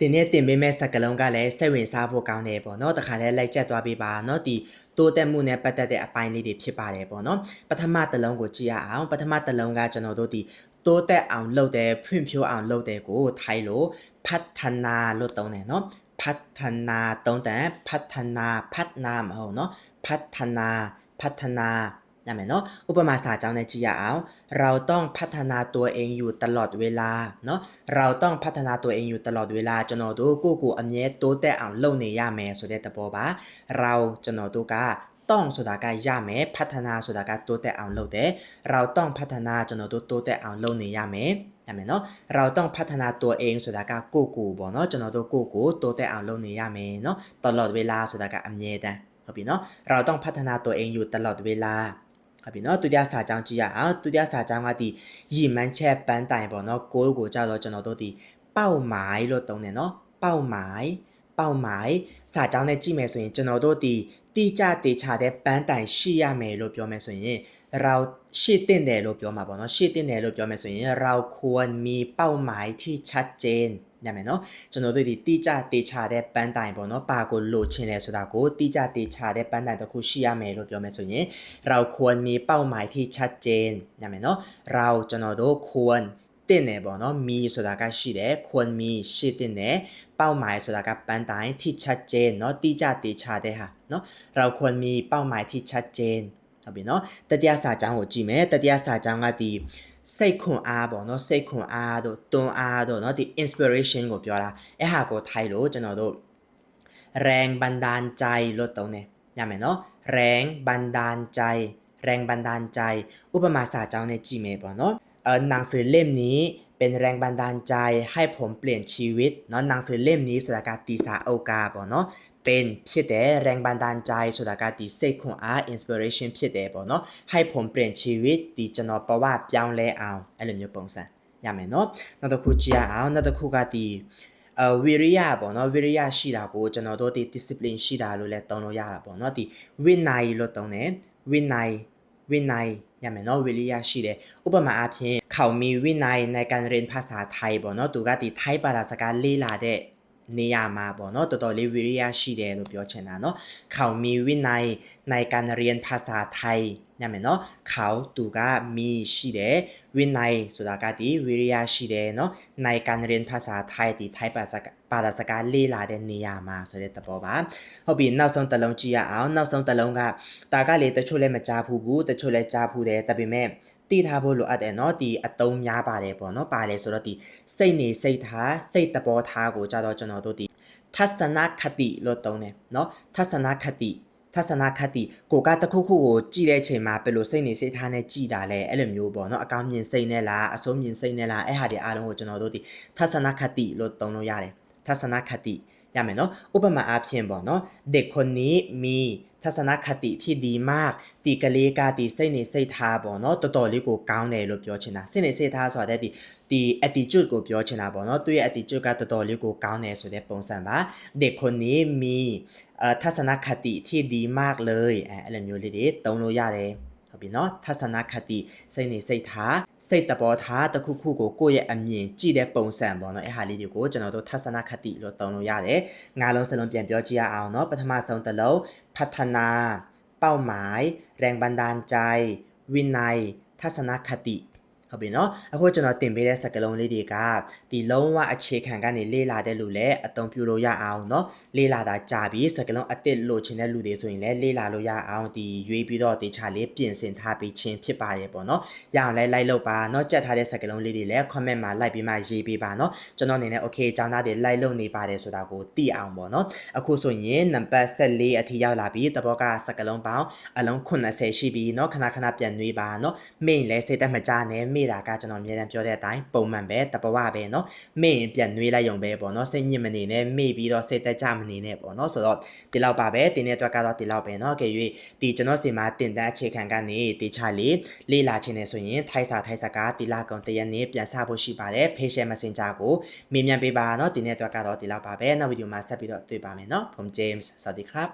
တင်နဲ့တင်ပေးမဲ့စကလုံးကလည်းစိတ်ဝင်စားဖို့ကောင်းတယ်ပေါ့နော်တခါလဲလိုက်ချက်သွားပေးပါနော်ဒီတိုးတက်မှုနဲ့ပတ်သက်တဲ့အပိုင်းလေးတွေဖြစ်ပါတယ်ပေါ့နော်ပထမတစ်လုံးကိုကြည့်ရအောင်ပထမတစ်လုံးကကျွန်တော်တို့ဒီတိုးတက်အောင်လုပ်တယ်ဖွံ့ဖြိုးအောင်လုပ်တယ်ကိုထိုင်လို့ဖတ်ထနာလို့သုံးတယ်နော်ဖတ်ထနာသုံးတယ်ဖတ်ထနာဖတ်နာမဟုတ်နော်ဖတ်ထနာဖတ်ထနာ ညမယ်နော်ဥပမာစာကြောင်းနဲ့ကြည့်ရအောင် เราต้องพัฒนาตัวเองอยู่ตลอดเวลาเนาะเราต้องพัฒนาตัวเองอยู่ตลอดเวลาကျွန်တော်တို့ကိုယ့်ကိုယ်အမြဲတိုးတက်အောင်လုပ်နေရမယ်ဆိုတဲ့သဘောပါเราကျွန်တော်တို့ကต้องဆိုတာကရမယ်พัฒนาဆိုတာကတိုးတက်အောင်လုပ်တယ်เราต้องพัฒนาကျွန်တော်တို့တိုးတက်အောင်လုပ်နေရမယ်ရမယ်နော်เราต้องพัฒนาตัวเองဆိုတာကကိုယ့်ကိုယ်ပေါ့နော်ကျွန်တော်တို့ကိုယ့်ကိုယ်တိုးတက်အောင်လုပ်နေရမယ်နော်ตลอดเวลาဆိုတာကအမြဲတမ်းဟုတ်ပြီနော်เราต้องพัฒนาตัวเองอยู่ตลอดเวลา ဟုတ်ပြီနော်ဒုတိယစာကြောင်းကြည့်ရအောင်ဒုတိယစာကြောင်းကဒီရည်မှန်းချက်ပန်းတိုင်ပေါ့နော်ကိုယ်ကိုကြောက်တော့ကျွန်တော်တို့ဒီเป้าหมายလို့သုံးတယ်နော်เป้าหมายเป้าหมายစာကြောင်းနဲ့ကြည့်မယ်ဆိုရင်ကျွန်တော်တို့ဒီတိကျတေချာတဲ့ပန်းတိုင်ရှိရမယ်လို့ပြောမယ်ဆိုရင်เราရှိတင်တယ်လို့ပြောမှာပေါ့နော်ရှိတင်တယ်လို့ပြောမယ်ဆိုရင်เราควรมีเป้าหมายที่ชัดเจน ညမယ်နော်ကျွန်တော်တို့ဒီတိကျတေချာတဲ့ပန်းတိုင်ပေါ့နော်ပါကိုလိုချင်တယ်ဆိုတာကိုတိကျတေချာတဲ့ပန်းတိုင်တစ်ခုရှိရမယ်လို့ပြောမယ်ဆိုရင်เราควรมีเป้าหมายที่ชัดเจนညမယ်နော်เราကျွန်တော်တို့ควรတင်တယ်ပေါ့နော်มีဆိုတာကရှိတယ်ควรมีရှိတင်တယ်เป้าหมายဆိုတာကပန်းတိုင်ที่ชัดเจนเนาะတိကျတေချာတဲ့ဟာเนาะเราควรมีเป้าหมายที่ชัดเจนဟုတ်ပြီเนาะတတိယစာကြောင်းကိုကြည့်မယ်တတိယစာကြောင်းကဒီ စိတ်ခွန်အားပေါ့နော်စိတ်ခွန်အားတို့တွန်းအားတို့เนาะဒီ inspiration ကိုပြောတာအဲ့ဟာကိုထိုက်လို့ကျွန်တော်တို့แรงบันดาลใจလို့သုံးတယ်ညမယ်เนาะแรงบันดาลใจ แรงบันดาลใจ ဥပမာစာကြောင်းနဲ့ကြည့်မယ်ပေါ့เนาะเออหนังสือเล่มนี้เป็นแรงบันดาลใจให้ผมเปลี่ยนชีวิตเนาะหนังสือเล่มนี้ဆိုတာကတီစာအိုကာပေါ့เนาะ เป็นဖြစ်တယ်แรงบันดาลใจဆိုတာကဒီစိတ်ခွန်အား inspiration ဖြစ်တယ်ပေါ့เนาะให้ผมเปลี่ยนชีวิตဒီကျွန်တော်ဘဝပြောင်းလဲအောင်အဲ့လိုမျိုးပုံစံရမယ်เนาะနောက်တစ်ခုကြည့်ရအောင်နောက်တစ်ခုကဒီအဝီရိယပေါ့နော်ဝီရိယရှိတာကိုကျွန်တော်တို့ဒီ discipline ရှိတာလို့လည်းသုံးလို့ရတာပေါ့နော်ဒီဝိနိုင်လို့သုံးတယ်ဝိနိုင်ဝိနိုင်ရမယ်နော်ဝီရိယရှိတယ်ဥပမာအားဖြင့်เขามีวินัยในการเรียนภาษาไทยပေါ့နော်သူကဒီ Thai ဘာသာစကားလေ့လာတဲ့ နေရာမှာပေါ့နော်တော်တော်လေးဝီရိယရှိတယ်လို့ပြောချင်တာเนาะเขามีวินัยในการเรียนภาษาไทยညမယ်เนาะเขาသူကมีရှိတယ်วินัยဆိုတာကဒီဝီရိယရှိတယ်เนาะในการเรียนภาษาไทยဒီ Thai ဘာသာဘာသာစကားလေ့လာတဲ့နေရာမှာဆိုတဲ့သဘောပါဟုတ်ပြီနောက်ဆုံးတစ်လုံးကြည့်ရအောင်နောက်ဆုံးတစ်လုံးကဒါကလေတချို့လည်းမကြားဘူးဘူးတချို့လည်းကြားဘူးတယ်ဒါပေမဲ့ တည်ထားဖို့လိုအပ်တယ်เนาะဒီအတုံးများပါတယ်ပေါ့เนาะပါတယ်ဆိုတော့ဒီစိတ်နေစိတ်ထားစိတ်တဘောထားကိုကြတော့ကျွန်တော်တို့ဒီทัศนคติလို့သုံးတယ်เนาะทัศนคติทัศนคติကိုကတခုခုကိုကြည့်တဲ့အချိန်မှာဘယ်လိုစိတ်နေစိတ်ထားနဲ့ကြည်တာလဲအဲ့လိုမျိုးပေါ့เนาะအကောင်းမြင်စိတ်နဲ့လားအဆိုးမြင်စိတ်နဲ့လားအဲ့ဟာတွေအားလုံးကိုကျွန်တော်တို့ဒီทัศนคติလို့သုံးလို့ရတယ်ทัศนคติရမယ်เนาะဥပမာအားဖြင့်ပေါ့เนาะเด็กคนนี้มี ทัศนคติที่ดีมากဒီကလေးကဒီစိတ်နေစိတ်ထားပေါ့เนาะတော်တော်လေးကိုကောင်းတယ်လို့ပြောချင်တာစိတ်နေစိတ်ထားဆိုတဲ့ဒီဒီ attitude ကိုပြောချင်တာပေါ့เนาะသူရဲ့ attitude ကတော်တော်လေးကိုကောင်းတယ်ဆိုတဲ့ပုံစံပါเด็กคนนี้มีเอ่อทัศนคติที่ดีมากเลยအဲအဲ့လိုမျိုးလေးတွေသုံးလို့ရတယ်ဟုတ် ပြီเนาะทัศนคติစိတ်နေစိတ်ထားစိတ်တဘောထားတစ်ခုခုကိုကိုယ့်ရဲ့အမြင်ကြည့်တဲ့ပုံစံပေါ့เนาะအဲ့ဟာလေးတွေကိုကျွန်တော်တို့ทัศนคติလို့သုံးလို့ရတယ်ငါးလုံးစလုံးပြန်ပြောကြည့်ရအောင်เนาะပထမဆုံးတစ်လုံးพัฒนา เป้าหมาย แรงบันดาลใจ วินัย ทัศนคติ ဟုတ်ပြီနော်အခုကျွန်တော်တင်ပေးတဲ့စကားလုံးလေးတွေကဒီလုံးဝအခြေခံကနေလေ့လာတဲ့လူလည်းအသုံးပြုလို့ရအောင်နော်လေ့လာတာကြာပြီစကားလုံးအစ်စ်လို့ချင်တဲ့လူတွေဆိုရင်လည်းလေ့လာလို့ရအောင်ဒီရွေးပြီးတော့တေချာလေးပြင်ဆင်ထားပေးခြင်းဖြစ်ပါတယ်ပေါ့နော်ရအောင်လဲလိုက်လုပ်ပါနော်ကြက်ထားတဲ့စကားလုံးလေးတွေလည်း comment မှာလိုက်ပြီးမှရေးပေးပါနော်ကျွန်တော်အနေနဲ့ okay ကျောင်းသားတွေလိုက်လုပ်နေပါတယ်ဆိုတာကိုသိအောင်ပေါ့နော်အခုဆိုရင်နံပါတ်14အထိရောက်လာပြီတဘောကစကားလုံးပေါင်းအလုံး80ရှိပြီနော်ခဏခဏပြန်နှွေးပါနော်မိန်လဲစိတ်သက်မကြနဲ့မတာကကျွန်တော်အများတန်းပြောတဲ့အတိုင်းပုံမှန်ပဲတပဝပဲเนาะမိန်ပြန်နှွေးလိုက်ရုံပဲပေါ့เนาะစိတ်ညစ်မနေနဲ့မိပြီးတော့စိတ်သက်ကြမနေနဲ့ပေါ့เนาะဆိုတော့ဒီလောက်ပါပဲတင်းတဲ့အတွက်ကတော့ဒီလောက်ပဲเนาะကြွေဒီကျွန်တော်စီမှာတင်တန်းအခြေခံကနေတေချာလေးလေးလာခြင်းနေဆိုရင်ထိုက်စာထိုက်စကားတီလာကောင်တရက်နေ့ပြန်စဖို့ရှိပါတယ် Patient Messenger ကိုမေးမြန်းပေးပါเนาะတင်းတဲ့အတွက်ကတော့ဒီလောက်ပါပဲနောက်ဗီဒီယိုမှာဆက်ပြီးတော့တွေ့ပါမယ်เนาะผม James สวัสดีครับ